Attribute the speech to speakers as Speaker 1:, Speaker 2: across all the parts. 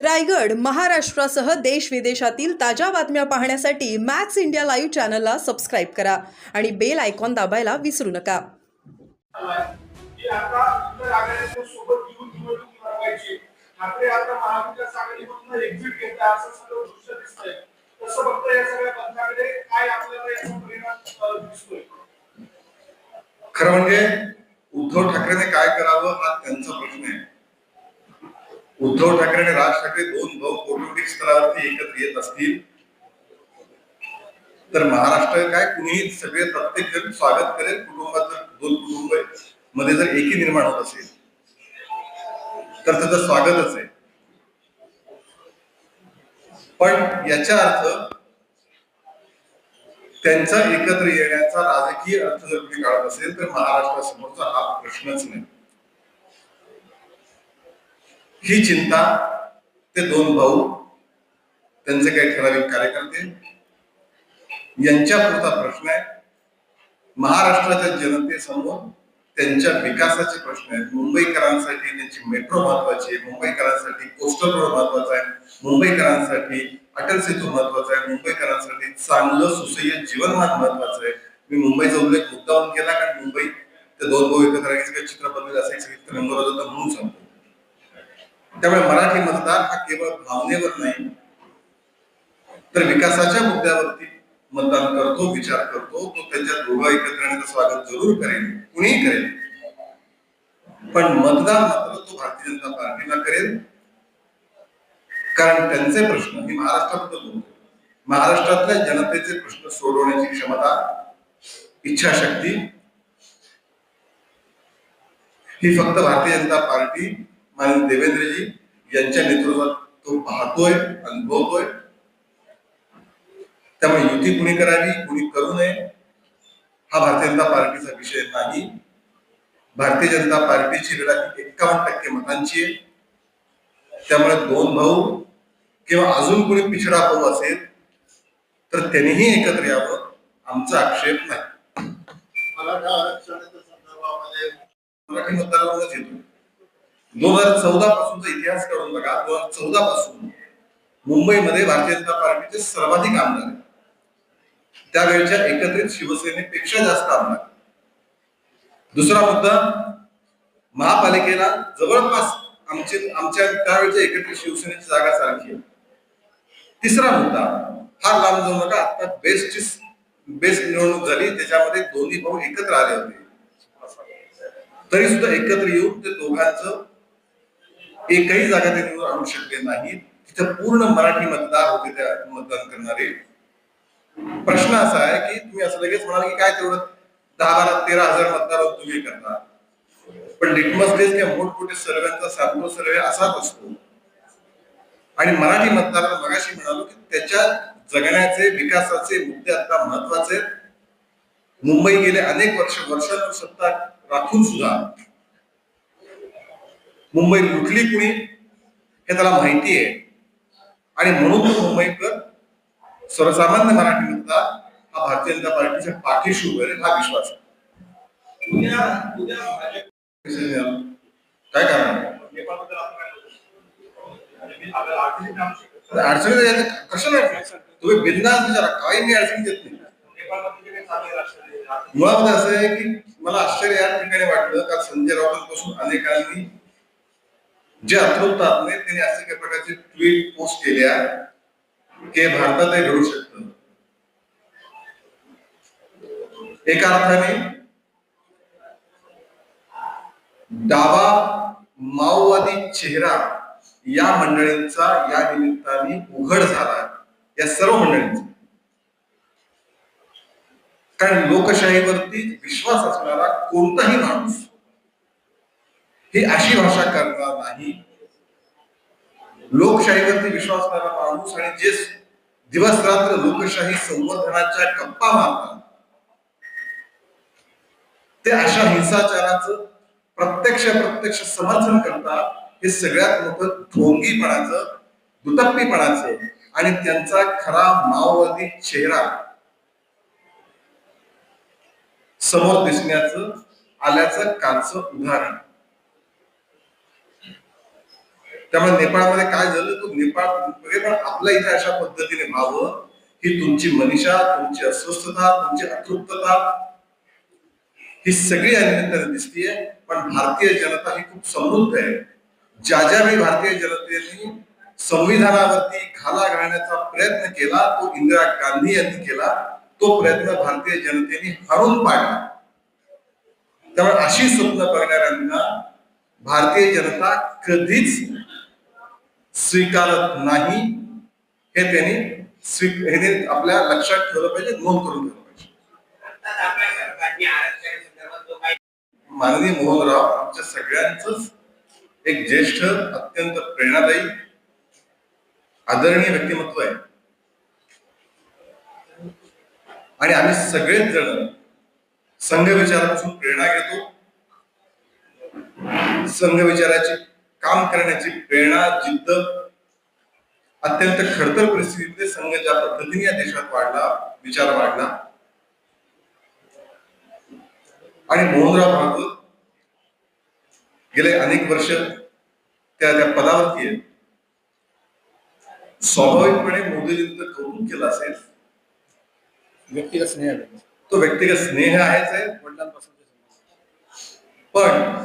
Speaker 1: रायगड महाराष्ट्रासह देश विदेशातील ताज्या बातम्या पाहण्यासाठी मॅक्स इंडिया लाईव्ह चॅनलला सबस्क्राईब करा आणि बेल आयकॉन दाबायला विसरू नका.
Speaker 2: खरं म्हणजे उद्धव ठाकरेने काय करावं हा त्यांचा प्रश्न आहे. उद्धव ठाकरे आणि राज ठाकरे दोन भाऊ कौटुंबिक स्तरावरती एकत्र येत असतील तर महाराष्ट्र काय कुणीही सगळे प्रत्येक जण स्वागत करेल कुटुंबात जर दोन कुटुंबमध्ये जर एकी निर्माण होत असेल तर त्याचं स्वागतच आहे. पण याचा अर्थ त्यांचा एकत्र येण्याचा राजकीय अर्थ जर कोणी काढत असेल तर महाराष्ट्रासमोरचा हा प्रश्नच नाही. ही चिंता ते दोन भाऊ त्यांचे काही ठराविक कार्यकर्ते यांच्या पुरता प्रश्न आहे. महाराष्ट्राच्या जनतेसमोर त्यांच्या विकासाचे प्रश्न आहेत. मुंबईकरांसाठी त्यांची मेट्रो महत्वाची आहे. मुंबईकरांसाठी कोस्टल रोड महत्त्वाचा आहे. मुंबईकरांसाठी अटल सेतू महत्त्वाचा आहे. मुंबईकरांसाठी चांगलं सुसह्य जीवनमान महत्वाचं आहे. मी मुंबईचा उल्लेख मुद्दाहून केला कारण मुंबई ते दोन भाऊ एकत्र चित्र बनलेलं असं एक सगळीकडे नंबर होता म्हणून सांगतो. त्यामुळे मराठी मतदार हा केवळ भावनेवर नाही तर विकासाच्या मुद्द्यावरती मतदान करतो विचार करतो तो त्यांच्या दोघं एकत्र येण्याचं स्वागत जरूर करेल कुणीही करेल. पण मतदान मात्र तो भारतीय जनता पार्टीला करेल. कारण त्यांचे प्रश्न मी महाराष्ट्राबद्दल बोलतो महाराष्ट्रातल्या जनतेचे प्रश्न सोडवण्याची क्षमता इच्छाशक्ती ही फक्त भारतीय जनता पार्टी माननीय देवेंद्रजी यांच्या नेतृत्वात तो पाहतोय अनुभवतोय. त्यामुळे युती कुणी करावी कुणी करू नये हा भारतीय जनता पार्टीचा विषय नाही. भारतीय जनता पार्टीची लढा एक्कावन्न टक्के मतांची आहे. त्यामुळे दोन भाऊ किंवा अजून कोणी पिछडा भाऊ असेल तर त्यांनीही एकत्र यावं आमचा आक्षेप नाही.
Speaker 3: मराठा आरक्षणाच्या संदर्भामध्ये
Speaker 2: मराठी मतदारांनाच येतो. दोन हजार चौदा पासूनचा इतिहास काढून बघा दोन हजार चौदा पासून मुंबईमध्ये भारतीय जनता पार्टीचे सर्वाधिक आमदार आहेत. त्यावेळच्या एकत्रित शिवसेनेपेक्षा जास्त आमदार दुसरा मुद्दा महापालिकेला जवळपास आमचे आमच्या त्यावेळच्या एकत्रित शिवसेनेची जागा सारखी आहे. तिसरा मुद्दा फार लांब जाऊ नका आता बेस्टची बेस्ट निवडणूक झाली त्याच्यामध्ये दोन्ही भाऊ एकत्र आले होते. तरी सुद्धा एकत्र येऊन ते दोघांचं एकही जागा ते निवडून आणू शकले नाही. तिथं पूर्ण मराठी मतदार होते त्या मतदान करणारे. प्रश्न असा आहे की तुम्ही असं लगेच म्हणाल की काय तेवढं दहा बारा तेरा हजार मतदार तुम्ही करता. पण लिटमस बेस किंवा मोठमोठे सर्व्यांचा सॅम्पल सर्वे असाच असतो. आणि मराठी मतदार मगाशी म्हणालो की त्याच्या जगण्याचे विकासाचे मुद्दे आता महत्त्वाचे आहेत. मुंबई गेले अनेक वर्ष वर्षानुवर्ष सत्ता राखून सुद्धा मुंबई लुटली कुणी हे त्याला माहिती आहे. आणि म्हणून तो मुंबईकर सर्वसामान्य मराठी मतदार हा भारतीय जनता पार्टीच्या पाठीशी उभे हा विश्वास काय कारण? अडचणी कशाला तुम्ही बिंदास विचारा काही मी अडचणी देत नाही. मुळात असं आहे की मला आश्चर्य या ठिकाणी वाटलं का संजय राऊतांपासून अनेकांनी जे अतृप्त आत्मे त्यांनी असे काही प्रकारचे ट्विट पोस्ट केल्या की हे भारतातही घडू शकत. एका अर्थाने डावा माओवादी चेहरा या मंडळींचा या निमित्ताने उघड झाला या सर्व मंडळींचा. कारण लोकशाहीवरती विश्वास असणारा कोणताही माणूस ही अशी भाषा करणार नाही. लोकशाहीवरती विश्वास असणारा माणूस आणि जे दिवस रात्र लोकशाही संवर्धनाच्या गप्पा मारतात ते अशा हिंसाचाराचं प्रत्यक्ष प्रत्यक्ष समर्थन करतात हे सगळ्यात मोठं ढोंगीपणाचं दुतप्पीपणाचं आणि त्यांचा खरा माओवादी चेहरा समोर दिसण्याचं आल्याचं कालचं उदाहरण. त्यामुळे नेपाळमध्ये काय झालं तो नेपाळ पण आपल्या इथे अशा पद्धतीने व्हावं ही तुमची मनीषा तुमची अस्वस्थता तुमची अतृप्तता ही सगळी या दिसतीये. पण भारतीय जनता ही खूप समृद्ध आहे. ज्या ज्या वेळी भारतीय जनतेने संविधानावरती घाला घालण्याचा प्रयत्न केला तो इंदिरा गांधी यांनी केला तो प्रयत्न भारतीय जनतेने हरून पाडला. त्यामुळे अशी स्वप्न बघणाऱ्यांना भारतीय जनता कधीच स्वीकारत नाही हे त्यांनी स्वी हे आपल्या लक्षात ठेवलं पाहिजे नोंद करून ठेवलं पाहिजे. माननीय मोहनराव आमच्या सगळ्यांच एक ज्येष्ठ अत्यंत प्रेरणादायी आदरणीय व्यक्तिमत्व आहे. आणि आम्ही सगळेच जण संघ विचारापासून प्रेरणा घेतो. संघ विचाराची काम करण्याची प्रेरणा जिद्द अत्यंत खडतर परिस्थितीतले संघ ज्या पद्धतीने या देशात वाढला विचार वाढला. आणि मोहनराव भागवत गेले अनेक वर्ष त्या त्या पदावरती आहेत. स्वाभाविकपणे मोदीजींचं कौतुक केलं असेल.
Speaker 4: व्यक्तिगत स्नेह.
Speaker 2: तो व्यक्तिगत स्नेह आहेच आहे
Speaker 4: वडिलांपासून
Speaker 2: पण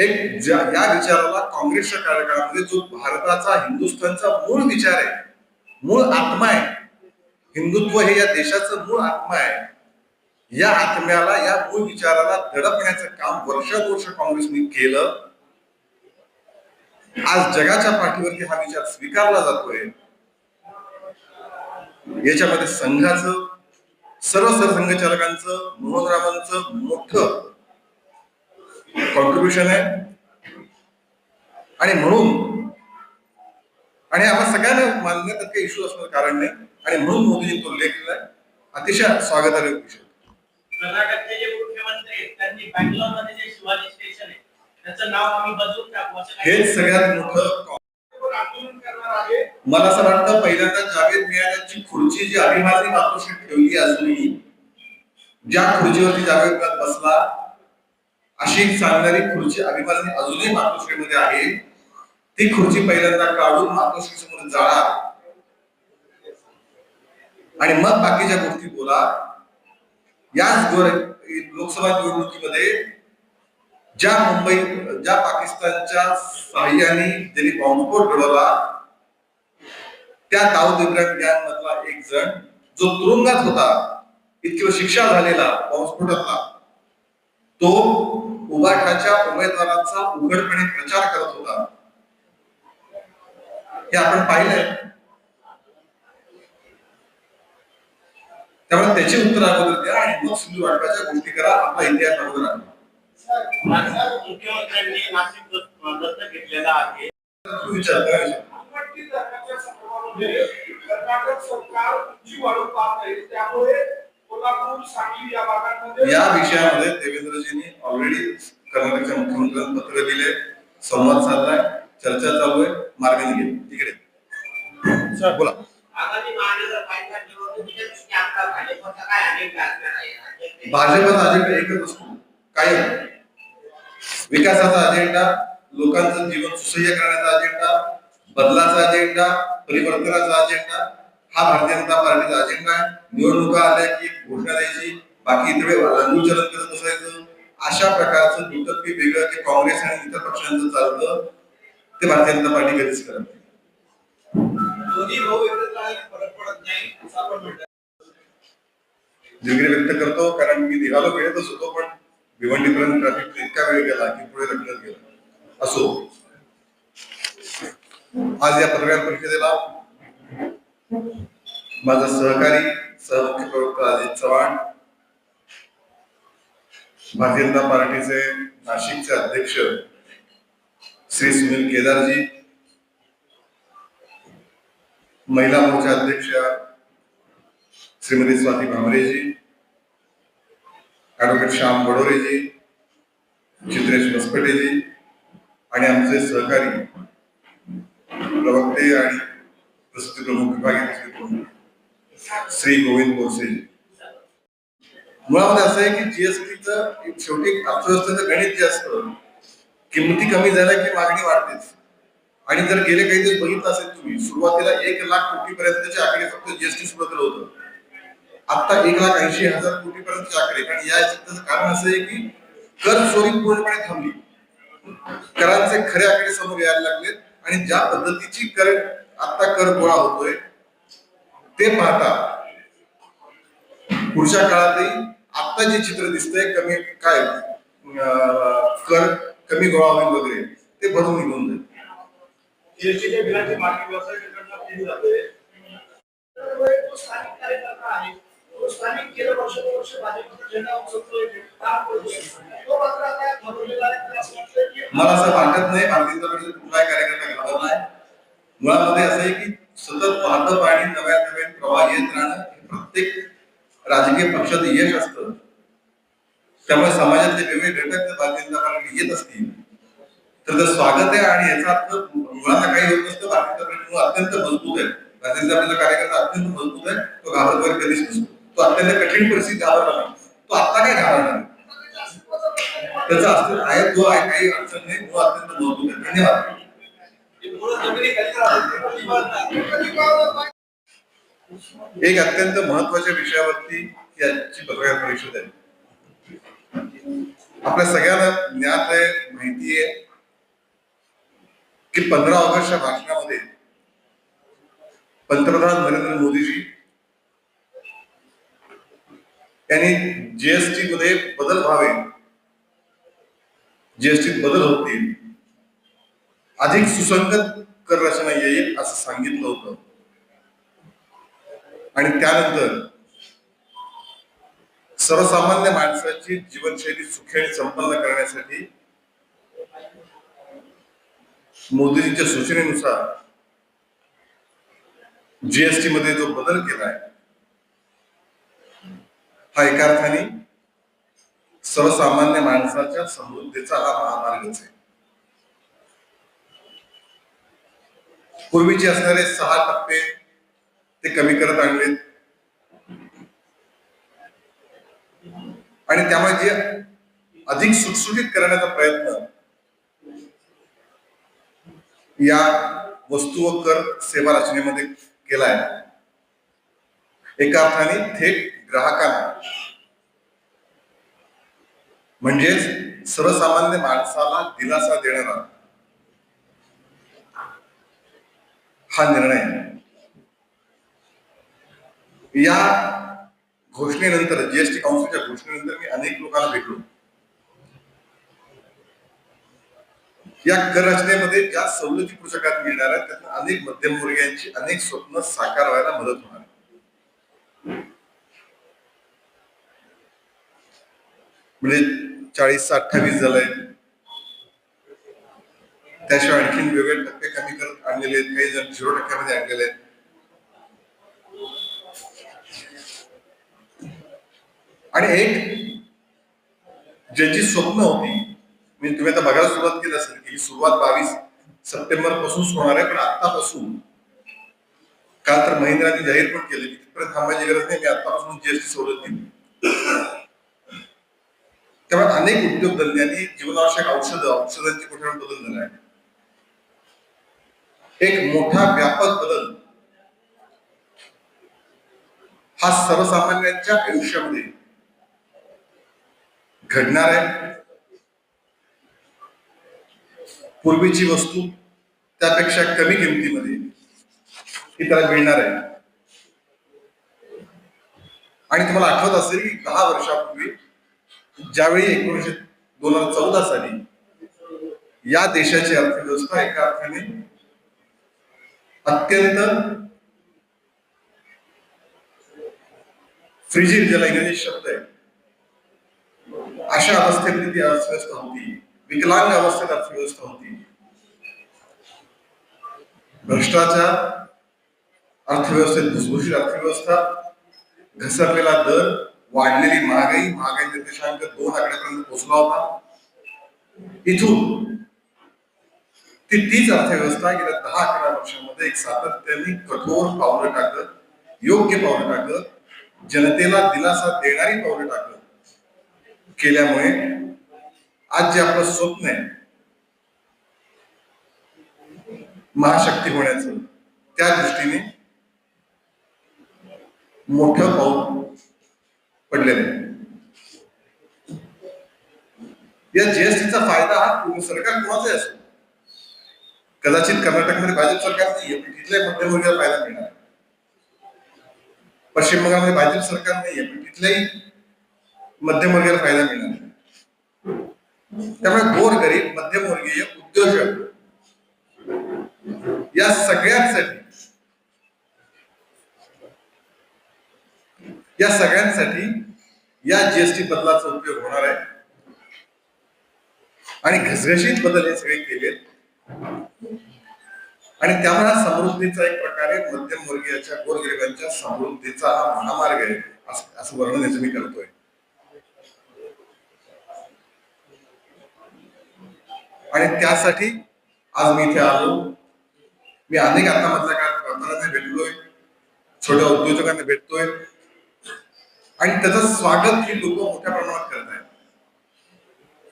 Speaker 2: एक ज्या या विचाराला काँग्रेसच्या कार्यकाळामध्ये जो भारताचा हिंदुस्थानचा मूळ विचार आहे मूळ आत्मा आहे हिंदुत्व हे या देशाचं मूळ आत्मा आहे या आत्म्याला या मूळ विचाराला दडपण्याचं काम वर्षानुवर्ष काँग्रेसने केलं आज जगाच्या पाठीवरती हा विचार स्वीकारला जातोय. याच्यामध्ये संघाचं सर्व सरसंघचालकांचं मोहनरावांचं मोठं कॉन्ट्रीब्युशन आहे. आणि म्हणून आणि आम्हाला सगळ्यांना मान्य त्यात काही इश्यू असणार कारण नाही. आणि म्हणून मोदींनी तो उल्लेख केलाय. अतिशय स्वागतार्ह विषय.
Speaker 5: कर्नाटकचे जे मुख्यमंत्री आहेत त्यांनी बँगलोरमध्ये जे शिवाजी स्टेशन आहे त्याचं नाव आम्ही बदलून टाकू असं काही
Speaker 2: हेच सगळ्यात मोठं मला असं वाटतं पहिल्यांदा जावेद मियाची खुर्ची जी अभिमानी मातोश्री ठेवली अजूनही ज्या खुर्चीवरती जावेद बसला अशी एक सांगणारी खुर्ची अभिमानाने अजूनही मातोश्रीमध्ये आहे. ती खुर्ची पहिल्यांदा काढून मातोश्री समोर जाळा. आणि मग बाकीच्या गोष्टी बोला. याच लोकसभा निवडणुकीमध्ये ज्या मुंबई ज्या पाकिस्तानच्या सहाय्याने ज्यांनी बॉम्बस्फोट घडवला त्या दाऊद इब्राहिम मधला एक जण जो तुरुंगात होता इतकी शिक्षा झालेला बॉम्बस्फोटातला तो उबाठाच्या उमेदवाराचा उघडपणे प्रचार करत होता. हे आपण पाहिलंय. त्यामुळे त्याची उत्तर अगोदर द्या आणि मग सिंधू वाटपाच्या गोष्टी करा. आपला इतिहास अगोदर आणा
Speaker 5: नाशिक मुख्यमंत्र्यांनी नाशिक दत्त दत्तक घेतलेला आहे.
Speaker 2: विचार काय
Speaker 3: या
Speaker 2: विषयामध्ये देवेंद्रजींनी ऑलरेडी कर्नाटकच्या मुख्यमंत्र्यांना पत्र दिले संवाद साधलाय चर्चा चालू आहे मार्ग निघेल. तिकडे बोला.
Speaker 5: भाजपचा काय अजेंडा
Speaker 2: एकच असतो. कायम विकासाचा अजेंडा लोकांचं जीवन सुसह्य करण्याचा अजेंडा बदलाचा अजेंडा परिवर्तनाचा अजेंडा हा भारतीय जनता पार्टीचा अजेंडा आहे. निवडणुका आल्या की घोषणा द्यायची बाकी इतर रंगूचलन करत बसायचं. अशा प्रकारचं दुटप्पी वेगळं जे काँग्रेस आणि इतर पक्षांचं चालतं ते भारतीय जनता पार्टी कधीच करत नाही. दिलगिरी व्यक्त करतो कारण मी निघालो वेळेतच होतो पण भिवंडीपर्यंत ट्रॅफिक इतका वेळ गेला की पुढे लग्नच गेलं. असो. आज या पत्रकार परिषदेला माझा सहकारी सहमुख्य प्रवक्ता अजित चव्हाण भारतीय जनता पार्टीचे नाशिकचे अध्यक्ष श्री सुनील केदारजी महिला मोर्चा अध्यक्ष श्रीमती स्वाती भामरेजी ॲडव्होकेट श्याम बडोरेजी चित्रेश मस्पटेजी आणि आमचे सहकारी प्रवक्ते आणि प्रस्तुती प्रमुख विभागीय प्रस्तुती प्रमुख श्री गोविंद बोरसेजी मुळामध्ये असं आहे की जीएसटीचं शेवटी अर्थव्यवस्थेचं गणित जे असतं किमती कमी झाल्या की मागणी वाढतेच. आणि जर गेले काही दिवस बघितलं असेल तुम्ही सुरुवातीला एक लाख कोटी पर्यंतचे आकडे फक्त जीएसटी सुरुवातीला होतं. आता एक लाख ऐंशी हजार कोटी पर्यंतचे आकडे. कारण या याच्याचं कारण असं आहे की कर चोरी पूर्णपणे थांबली. करांचे खरे आकडे समोर यायला लागले आणि ज्या पद्धतीची कर आता कर गोळा होतोय. ते पाहता पुढच्या काळातही आता जे चित्र दिसतंय कमी काय कर कमी गोळा होईल वगैरे ते भरून निघून जाईल. मला असं वाटत नाही भारतीय जनता पक्षाचा कुठलाही कार्यकर्ता घाबरला नाही. मुळामध्ये असं आहे की सतत वाहतं पाणी नव्या नव्या प्रवाह येत राहणं हे प्रत्येक राजकीय पक्षाचं यश असतं. त्यामुळे समाजातले वेगवेगळे घटक जर भारतीय जनता येत असतील तर ते स्वागत आहे आणि याचा अर्थ मुलांना काही होत नसतं भारतीय जनता अत्यंत मजबूत आहे. भारतीय जनता पार्टीचा कार्यकर्ता अत्यंत मजबूत आहे तो घाबरत वगैरे कधीच नसतो. तो अत्यंत कठीण परिस्थिती घाबरला नाही. तो आता काय घाबरणार नाही. त्याचा अस्तित्व आहे तो आहे काही अडचण नाही तो अत्यंत मजबूत आहे. धन्यवाद. एक अत्यंत महत्त्वाच्या विषयावरती ही आजची पत्रकार परिषद आहे. आपल्या सगळ्यांना ज्ञात आहे माहिती आहे की पंधरा ऑगस्टच्या भाषणामध्ये पंतप्रधान नरेंद्र मोदीजी यांनी जीएसटी मध्ये बदल व्हावे जीएसटी बदल होतील अधिक सुसंगत कर रचना येईल असं सांगितलं होतं. आणि त्यानंतर सर्वसामान्य माणसाची जीवनशैली सुखेने आणि संपन्न करण्यासाठी मोदीजींच्या सूचनेनुसार जीएसटी मध्ये जो बदल केलाय हा एका अर्थाने सर्वसामान्य माणसाच्या समृद्धीचा हा महामार्गच आहे. पूर्वीचे असणारे सहा टप्पे ते कमी करत आणलेत. आणि त्यामुळे जे अधिक सुटसुटीत करण्याचा प्रयत्न या वस्तू व कर सेवा रचनेमध्ये केलाय. एका अर्थाने थेट ग्राहकांना म्हणजेच सर्वसामान्य माणसाला दिलासा देणारा हा निर्णय. या घोषणेनंतर जीएसटी काउन्सिलच्या घोषणेनंतर मी अनेक लोकांना भेटलो. या कर रचनेमध्ये ज्या सवलती पुस्तकात मिळणार आहेत त्यातून अनेक मध्यमवर्गीयांची अनेक स्वप्न साकार व्हायला मदत होणार म्हणजे चाळीस अठ्ठावीस झालंय. त्याशिवाय आणखीन वेगवेगळे टक्के कमी करत आणलेले आहेत. काही जण झिरो टक्क्यामध्ये आणलेले आहेत. आणि एक ज्याची स्वप्न होती म्हणजे तुम्ही आता बघायला सुरुवात केली असेल की ही सुरुवात बावीस सप्टेंबरपासून होणार आहे पण आतापासून काल तर महिंद्राने जाहीर पण केले की तिथपर्यंत थांबायची गरज नाही मी आतापासून जीएसटी सवलत दिली त्यामुळे अनेक उद्योगधंद्यांनी जीवनावश्यक औषध औषधांची कुठे बदल झाला आहे. एक मोठा व्यापक बदल. हा सर्वसामान्यांच्या आयुष्यामध्ये घडणार आहे. पूर्वीची वस्तू त्यापेक्षा कमी किमतीमध्ये ही त्याला मिळणार आहे. आणि तुम्हाला आठवत असेल की दहा वर्षापूर्वी ज्यावेळी एकोणीसशे दोन हजार चौदा साली या देशाची अर्थव्यवस्था एका अर्थाने अत्यंत फ्रिजिल ज्याला इंग्रजी शब्द आहे. अशा अवस्थेमध्ये ती अर्थव्यवस्था होती. विकलांग अवस्थेत अर्थव्यवस्था होती. भ्रष्टाचार अर्थव्यवस्थेत भुसभुशीत अर्थव्यवस्था घसरलेला दर वाढलेली महागाई महागाई निर्देशांक दोन आकड्यापर्यंत पोहोचला होता. इथून ती तीच अर्थव्यवस्था गेल्या दहा अकरा वर्षामध्ये एक सातत्याने कठोर पावलं टाकत योग्य पावलं टाकत जनतेला दिलासा देणारी पावलं टाकत केल्यामुळे आज जे आपलं स्वप्न आहे महाशक्ती होण्याचं त्या दृष्टीने मोठं पाऊल पडलेलं आहे. या जीएसटीचा फायदा हा पूर्ण सरकार कोणाचाही असतो कदाचित कर्नाटकमध्ये भाजप सरकार नाहीये पण तिथल्या मध्यमवर्गीय फायदा मिळणार. पश्चिम बंगालमध्ये भाजप सरकार नाहीये पण तिथल्याही मध्यमवर्गीय फायदा मिळणार. त्यामुळे गोर गरीब मध्यमवर्गीय उद्योजक या सगळ्यांसाठी या सगळ्यांसाठी या जीएसटी बदलाचा उपयोग होणार आहे. आणि घसघशीत बदल हे सगळे केलेत. आणि त्यामुळे समृद्धीचा एक प्रकारे मध्यमवर्गीयाच्या गोरगरिबांच्या समृद्धीचा हा महामार्ग आहे. असं असं वर्णन याचं मी करतोय. आणि त्यासाठी आज मी इथे आलो. मी अनेक आता मधल्या काळात व्यापाऱ्यांना भेटलोय. छोट्या उद्योजकांना भेटतोय. आणि त्याचं स्वागत ही लोक मोठ्या प्रमाणात करत आहेत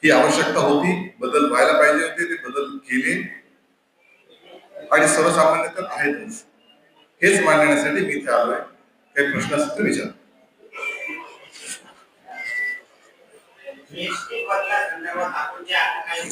Speaker 2: ही आवश्यकता होती. बदल व्हायला पाहिजे होते ते बदल केले. आणि सर्वसामान्य तर आहेतच. हेच मांडण्यासाठी मी इथे आलोय. काही प्रश्न असतील तर विचार.
Speaker 5: जीएसटी बदला संदर्भात आपण जे आता काही